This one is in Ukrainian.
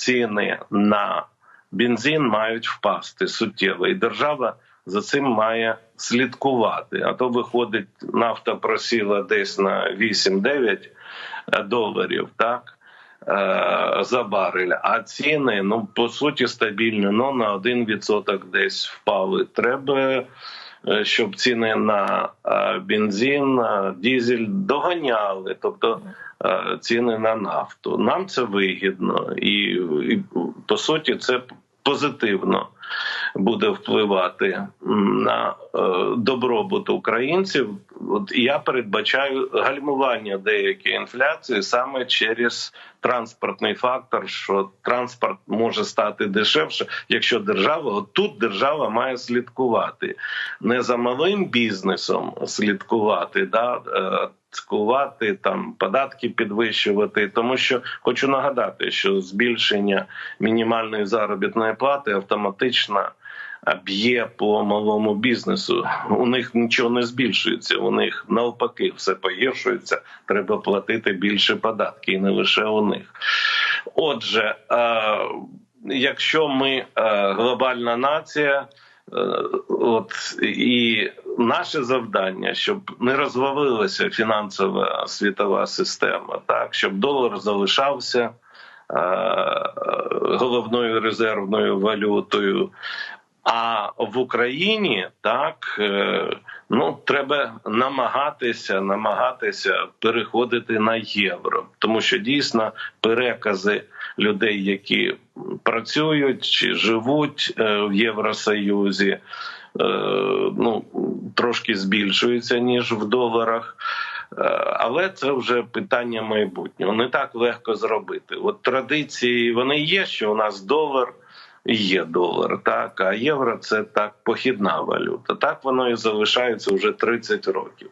ціни на бензин мають впасти суттєво, і держава за цим має слідкувати. А то виходить, нафта просіла десь на 8-9 доларів, так. е, За барель, а ціни ну по суті стабільні. Ну на 1% десь впали. Треба, е, щоб ціни на е, бензин, е, дізель доганяли, тобто е, ціни на нафту. Нам це вигідно, і, і по суті, це позитивно буде впливати на е, добробут українців. От я передбачаю гальмування деякої інфляції саме через транспортний фактор, що транспорт може стати дешевше, якщо держава от тут держава має слідкувати не за малим бізнесом слідкувати, да е, слідкувати там податки підвищувати, тому що хочу нагадати, що збільшення мінімальної заробітної плати автоматично б'є по малому бізнесу. У них нічого не збільшується. У них навпаки все погіршується. Треба платити більше податки, і не лише у них. Отже, якщо ми глобальна нація. От і наше завдання, щоб не розвалилася фінансова світова система, так щоб долар залишався е, головною резервною валютою. А в Україні так е, ну треба намагатися намагатися переходити на євро, тому що дійсно перекази людей, які працюють чи живуть е, в Євросоюзі, е, ну трошки збільшуються ніж в доларах. Але це вже питання майбутнього. Не так легко зробити. От традиції вони є, що у нас долар є долар, так а євро це так похідна валюта. Так воно і залишається вже 30 років.